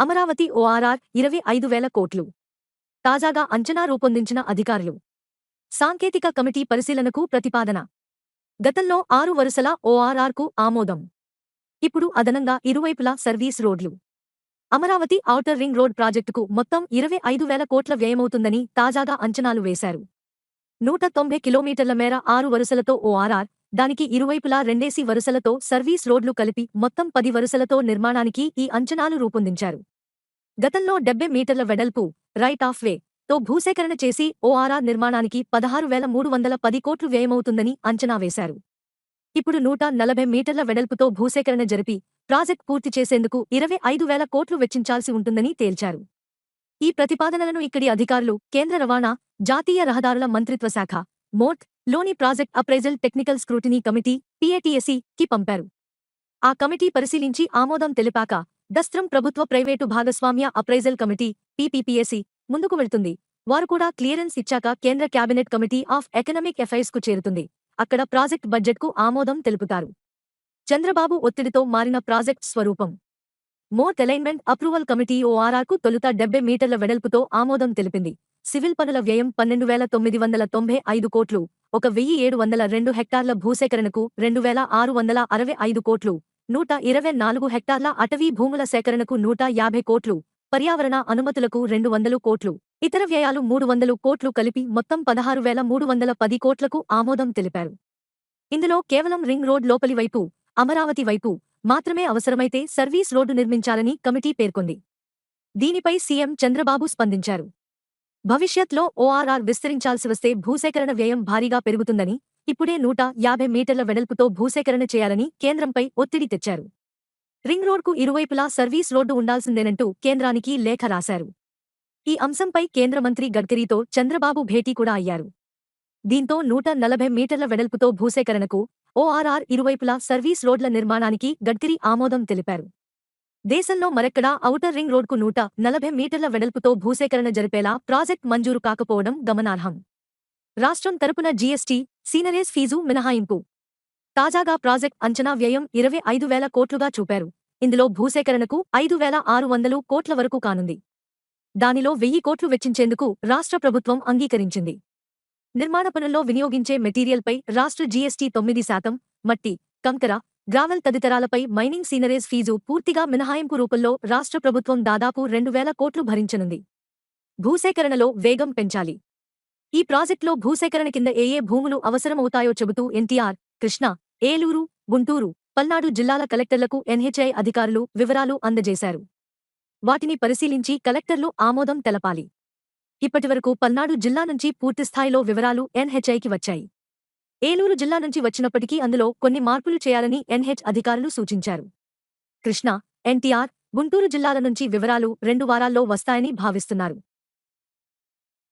Amaravati ORR ఇరవై ఐదు వేల కోట్లు. తాజాగా అంచనా రూపొందించిన అధికారులు. సాంకేతిక కమిటీ పరిశీలనకు ప్రతిపాదన. గతంలో ఆరు వరుసల ఓఆర్ఆర్కు ఆమోదం. ఇప్పుడు అదనంగా ఇరువైపులా సర్వీస్ రోడ్లు. అమరావతి ఔటర్ రింగ్ రోడ్ ప్రాజెక్టుకు మొత్తం ఇరవై ఐదు వేల కోట్ల వ్యయమవుతుందని తాజాగా అంచనాలు వేశారు. నూట తొంభై కిలోమీటర్ల మేర ఆరు వరుసలతో ఓఆర్ఆర్ దానికి ఇరువైపులా రెండేసి వరుసలతో సర్వీస్ రోడ్లు కలిపి మొత్తం పది వరుసలతో నిర్మాణానికి ఈ అంచనాలు రూపొందించారు. గతంలో డెబ్బై మీటర్ల వెడల్పు రైట్ ఆఫ్ వే తో భూసేకరణ చేసి ఓఆర్ఆర్ నిర్మాణానికి పదహారు వేల మూడు వందల పది కోట్లు వ్యయమవుతుందని అంచనా వేశారు. ఇప్పుడు నూట నలభై మీటర్ల వెడల్పుతో భూసేకరణ జరిపి ప్రాజెక్ట్ పూర్తి చేసేందుకు ఇరవై ఐదు వేల కోట్లు వెచ్చించాల్సి ఉంటుందని తేల్చారు. ఈ ప్రతిపాదనలను ఇక్కడి అధికారులు కేంద్ర రవాణా జాతీయ రహదారుల మంత్రిత్వ శాఖ మోట్లోని project appraisal technical scrutiny committee PATSC కి పంపారు. ఆ కమిటీ పరిశీలించి ఆమోదం తెలిపాక దస్త్రం ప్రభుత్వ ప్రైవేటు భాగస్వామ్య అప్రైజల్ కమిటీ పీపీపీఎసి ముందుకు వెళ్తుంది. వారు కూడా క్లియరెన్స్ ఇచ్చాక కేంద్ర క్యాబినెట్ కమిటీ ఆఫ్ ఎకనామిక్ ఎఫైర్స్కు చేరుతుంది. అక్కడ ప్రాజెక్ట్ బడ్జెట్కు ఆమోదం తెలుపుతారు. చంద్రబాబు ఒత్తిడితో మారిన ప్రాజెక్ట్ స్వరూపం. మోర్ట్ అలైన్మెంట్ అప్రూవల్ కమిటీ ఓఆర్ఆర్కు తొలుత డెబ్బై మీటర్ల వెడల్పుతో ఆమోదం తెలిపింది. సివిల్ పనుల వ్యయం పన్నెండు వేల తొమ్మిది వందల తొంభై ఐదు కోట్లు ఒక వెయ్యి ఏడు వందల రెండు హెక్టార్ల భూసేకరణకు రెండు వేల ఆరు వందల అరవై ఐదు కోట్లు నూట ఇరవై నాలుగు హెక్టార్ల అటవీ భూముల సేకరణకు నూట యాభై కోట్లు పర్యావరణ అనుమతులకు రెండు వందలు కోట్లు ఇతర వ్యయాలు మూడు వందలు కోట్లు కలిపి మొత్తం పదహారు వేల మూడు వందల పది కోట్లకు ఆమోదం తెలిపారు. ఇందులో కేవలం రింగ్ రోడ్ లోపలి వైపు అమరావతి వైపు మాత్రమే అవసరమైతే సర్వీస్ రోడ్డు నిర్మించాలని కమిటీ పేర్కొంది. దీనిపై సీఎం చంద్రబాబు స్పందించారు. భవిష్యత్లో ఓఆర్ఆర్ విస్తరించాల్సి వస్తే భూసేకరణ వ్యయం భారీగా పెరుగుతుందని ఇప్పుడే నూట యాభై మీటర్ల వెడల్పుతో భూసేకరణ చేయాలని కేంద్రంపై ఒత్తిడి తెచ్చారు. రింగ్ రోడ్కు ఇరువైపులా సర్వీస్ రోడ్డు ఉండాల్సిందేనంటూ కేంద్రానికి లేఖ రాశారు. ఈ అంశంపై కేంద్ర మంత్రి గడ్కరీతో చంద్రబాబు భేటీ కూడా అయ్యారు. దీంతో నూట నలభై మీటర్ల వెడల్పుతో భూసేకరణకు ఓఆర్ఆర్ ఇరువైపులా సర్వీస్ రోడ్ల నిర్మాణానికి గడ్కరీ ఆమోదం తెలిపారు. దేశంలో మరెక్కడా ఔటర్ రింగ్ రోడ్కు నూట నలభై మీటర్ల వెడల్పుతో భూసేకరణ జరిపేలా ప్రాజెక్ట్ మంజూరు కాకపోవడం గమనార్హం. రాష్ట్రం తరపున జీఎస్టీ సీనరేస్ ఫీజు మినహాయింపు. తాజాగా ప్రాజెక్ట్ అంచనా వ్యయం ఇరవై ఐదు వేల కోట్లుగా చూపారు. ఇందులో భూసేకరణకు ఐదు వేల ఆరు వందలు కోట్ల వరకు కానుంది. దానిలో వెయ్యి కోట్లు వెచ్చించేందుకు రాష్ట్ర ప్రభుత్వం అంగీకరించింది. నిర్మాణ పనుల్లో వినియోగించే మెటీరియల్పై రాష్ట్ర జీఎస్టీ తొమ్మిది శాతం మట్టి కంకర గ్రావెల్ తదితరాలపై మైనింగ్ సీనరేజ్ ఫీజు పూర్తిగా మినహాయింపు రూపంలో రాష్ట్ర ప్రభుత్వం దాదాపు రెండు వేల కోట్లు భరించనుంది. భూసేకరణలో వేగం పెంచాలి. ఈ ప్రాజెక్టులో భూసేకరణ కింద ఏ భూములు అవసరమవుతాయో చెబుతూ ఎన్టీఆర్ కృష్ణ ఏలూరు గుంటూరు పల్నాడు జిల్లాల కలెక్టర్లకు ఎన్హెచ్ఐ అధికారులు వివరాలు అందజేశారు. వాటిని పరిశీలించి కలెక్టర్లు ఆమోదం తెలపాలి. ఇప్పటివరకు పల్నాడు జిల్లా నుంచి పూర్తిస్థాయిలో వివరాలు ఎన్హెచ్ఐకి వచ్చాయి. ఏలూరు జిల్లా నుంచి వచ్చినప్పటికీ అందులో కొన్ని మార్పులు చేయాలని ఎన్హెచ్ అధికారులు సూచించారు. కృష్ణా ఎన్టీఆర్ గుంటూరు జిల్లాల నుంచి వివరాలు రెండు వారాల్లో వస్తాయని భావిస్తున్నారు.